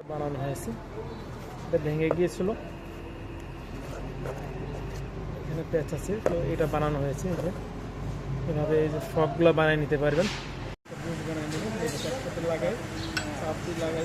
বানানো হয়েছে। এটা ভেঙে গিয়েছিল। এখানে প্যাচ আছে, তো এটা বানানো হয়েছে যে। এভাবে এই যে ফকগুলো বানিয়ে নিতে পারবেন। লাগাই লাগাই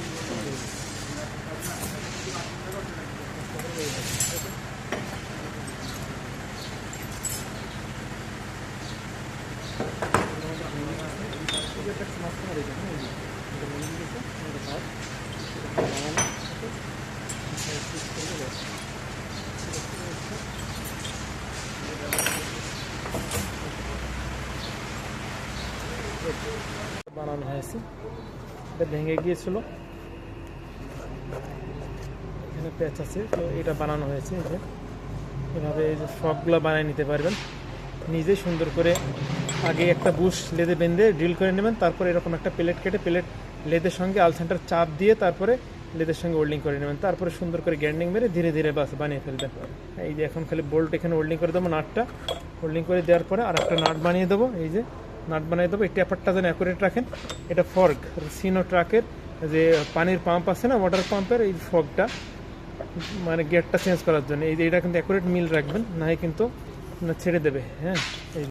বানানো হয়েছে। এটা ভেঙে গিয়েছিল। এখানে প্যাচ আছে, তো এটা বানানো হয়েছে যে। এভাবে এই যে ফকগুলো বানিয়ে নিতে পারবেন। নিজে সুন্দর করে আগে একটা বুশ লেদে বেঁধে ড্রিল করে নেবেন, তারপরে এরকম একটা প্লেট কেটে প্লেট লেদের সঙ্গে আল সেন্টার চাপ দিয়ে তারপরে লেদের সঙ্গে ওল্ডিং করে নেবেন। তারপরে সুন্দর করে গ্যান্ডিং মেরে ধীরে ধীরে বাস বানিয়ে ফেলবেন। এই যে এখন খালি বোল্ট এখানে ওল্ডিং করে দেবো, নাটটা হোল্ডিং করে দেওয়ার পরে আর একটা নাট বানিয়ে দেবো। এই যে নাট বানিয়ে দেবো, এই ট্যাপারটা যেন অ্যাকুরেট রাখেন, এটা ফর্ক সিনো ট্রাকের যে পানির পাম্প আছে না ওয়াটার পাম্পের এই ফগটা মানে গেটটা চেঞ্জ করার জন্য। এই যে এটা কিন্তু অ্যাকুরেট মিল রাখবেন, না হয় কিন্তু ছেড়ে দেবে হ্যাঁ? এই